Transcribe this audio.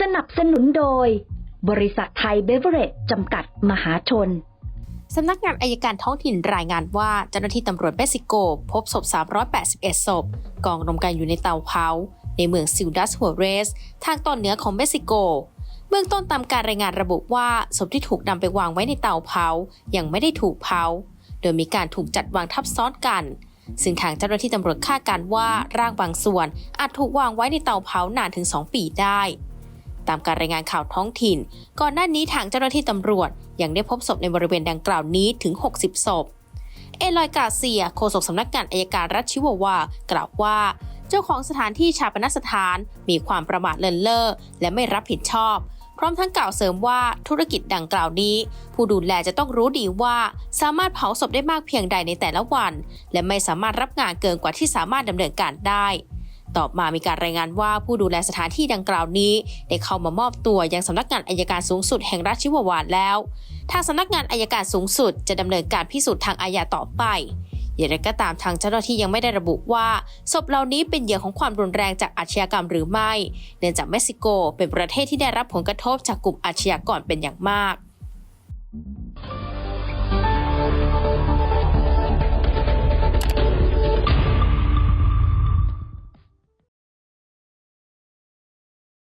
สนับสนุนโดย บริษัทไทยเบเวอเรจจำกัดมหาชน สำนักงานอายการท้องถิ่นรายงานว่าเจ้าหน้าที่ตำรวจเม็กซิโก พบศพ 381 ศพ กองรวมกันอยู่ในเตาเผา ในเมืองซิลดัสหัวเรส ทางตอนเหนือของเม็กซิโก เบื้องต้นตามการรายงานระบุว่าศพที่ถูกนำไปวางไว้ในเตาเผา ยังไม่ได้ถูกเผา โดยมีการถูกจัดวางทับซ้อนกันซึ่งทางเจ้าหน้าที่ตำรวจคาดการณ์ว่าร่างบางส่วนอาจถูกวางไว้ในเตาเผานานถึง 2 ปีได้ ตามการรายงานข่าวท้องถิ่น ก่อนหน้านี้ทางเจ้าหน้าที่ตำรวจ ยังได้พบศพในบริเวณดังกล่าวนี้ถึง 60 ศพ เอลอยกาเซียโฆษกสำนักงานอายการรัฐชิวาวากล่าวว่า เจ้าของสถานที่ชาปนสถานมีความประมาทเลินเล่อและไม่รับผิดชอบ พร้อมทั้งกล่าวเสริมว่าธุรกิจดังกล่าวนี้ ผู้ดูแลจะต้องรู้ดีว่าสามารถเผาศพได้มากเพียงใดในแต่ละวัน และไม่สามารถรับงานเกินกว่าที่สามารถดำเนินการได้ ต่อมามีการรายงานว่าผู้ดูแลสถานที่ดังกล่าวนี้ ได้เข้ามามอบตัวยังสำนักงานอายการสูงสุดแห่งรัฐชิวาวาแล้วทางสำนักงานอายการสูงสุดจะดำเนินการพิสูจน์ทางอาญาต่อไปอย่างไรก็ตามทางเจ้าหน้าที่ยังไม่ได้ระบุว่าศพเหล่านี้เป็นเหยื่อของความรุนแรงจากอาชญากรรมหรือไม่ เนื่องจากเม็กซิโกเป็นประเทศที่ได้รับผลกระทบจากกลุ่มอาชญากรเป็นอย่างมาก